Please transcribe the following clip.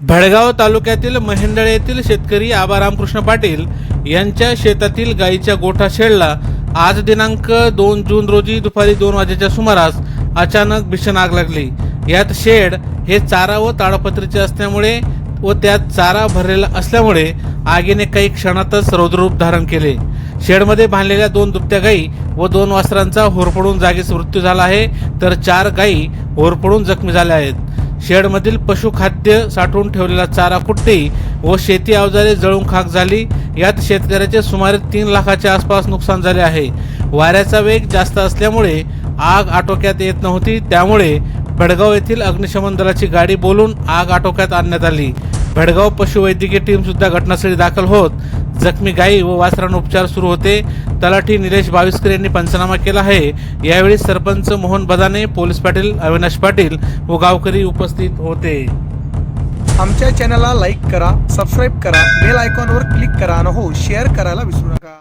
भडगाव तालुक्यातील महेंदळे येथील शेतकरी आबा रामकृष्ण पाटील यांच्या शेतातील गायीच्या गोठा शेडला आज दिनांक दोन जून रोजी दुपारी दोन वाजेच्या सुमारास अचानक भीषण आग लागली. यात शेड हे चारा व ताडपत्रीचे असल्यामुळे व त्यात चारा भरलेला असल्यामुळे आगीने काही क्षणातच रौद्ररूप धारण केले. शेडमध्ये बांधलेल्या दोन दुभत्या गायी व दोन वासरांचा होरपडून जागीच मृत्यू झाला आहे तर चार गायी होरपडून जखमी झाल्या आहेत. शेडमधील पशुखाद्य साठवून ठेवलेला चारा कुट्टी व शेती अवजारे जळून खाक झाली. यात शेतकऱ्याचे सुमारे तीन लाखाच्या आसपास नुकसान झाले आहे. वाऱ्याचा वेग जास्त असल्यामुळे आग आटोक्यात येत नव्हती. त्यामुळे भडगाव येथील अग्निशमन दलाची गाडी बोलून आग आटोक्यात आणण्यात आली. भडगाव पशुवैद्यकीय टीम सुद्धा घटनास्थळी दाखल होत. जखमी गायी व वासरांना उपचार सुरू होते. तलाठी निलेश बाविस्कर यांनी पंचनामा केला आहे. यावेळी सरपंच मोहन बदाने पोलीस पाटील अविनाश पाटील व गावकरी उपस्थित होते. आमच्या चॅनलला लाईक करा सबस्क्राईब करा बेल आयकॉनवर क्लिक करा आणि हो शेअर करायला विसरू नका.